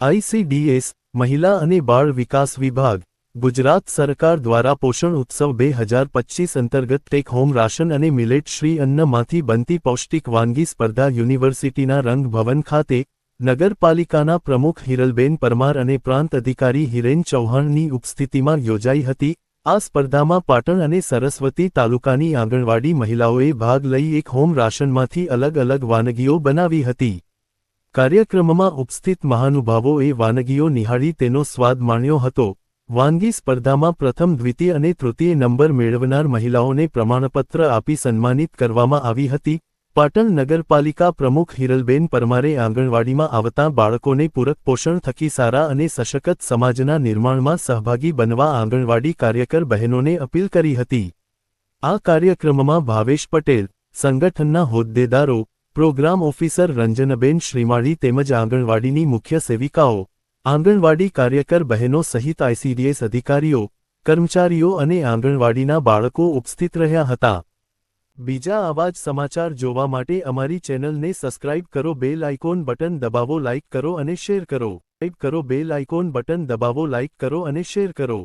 ICDS મહિલા અને બાળ વિકાસ વિભાગ, ગુજરાત સરકાર દ્વારા પોષણ ઉત્સવ બે હજાર પચીસ અંતર્ગત ટેક હોમ રાશન અને મિલેટ શ્રી અન્નમાંથી બનતી પૌષ્ટિક વાનગી સ્પર્ધા યુનિવર્સિટીના રંગભવન ખાતે, નગરપાલિકાના પ્રમુખ હિરલબેન પરમાર અને પ્રાંત અધિકારી હિરેન ચૌહાણની ઉપસ્થિતિમાં યોજાઈ હતી. આ સ્પર્ધામાં પાટણ અને સરસ્વતી તાલુકાની આંગણવાડી મહિલાઓએ ભાગ લઈ એક હોમ રાશનમાંથી અલગ અલગ વાનગીઓ બનાવી હતી. કાર્યક્રમમાં ઉપસ્થિત મહાનુભાવોએ વાનગીઓ નિહાળી તેનો સ્વાદ માણ્યો હતો. વાનગી સ્પર્ધામાં પ્રથમ, દ્વિતીય અને તૃતીય નંબર મેળવનાર મહિલાઓને પ્રમાણપત્ર આપી સન્માનિત કરવામાં આવી હતી. પાટણ નગરપાલિકા પ્રમુખ હિરલબેન પરમારે આંગણવાડીમાં આવતા બાળકોને પૂરક પોષણ થકી સારા અને સશક્ત સમાજના નિર્માણમાં સહભાગી બનવા આંગણવાડી કાર્યકર બહેનોને અપીલ કરી હતી. આ કાર્યક્રમમાં ભાવેશ પટેલ, સંગઠનના હોદ્દેદારો પ્રોગ્રામ ઓફિસર રંજનબેન શ્રીમાળી તેમજ આંગણવાડીની મુખ્ય સેવિકાઓ, આંગણવાડી કાર્યકર બહેનો સહિત આઈસીડીએસ અધિકારીઓ, કર્મચારીઓ અને આંગણવાડીના બાળકો ઉપસ્થિત રહ્યા હતા. બીજા આવા જ સમાચાર જોવા માટે અમારી ચેનલને સબસ્ક્રાઇબ કરો, બેલ આઇકોન બટન દબાવો, લાઇક કરો અને શેર કરો. સબસ્ક્રાઇબ કરો બેલ આઇકોન બટન દબાવો, લાઇક કરો અને શેર કરો.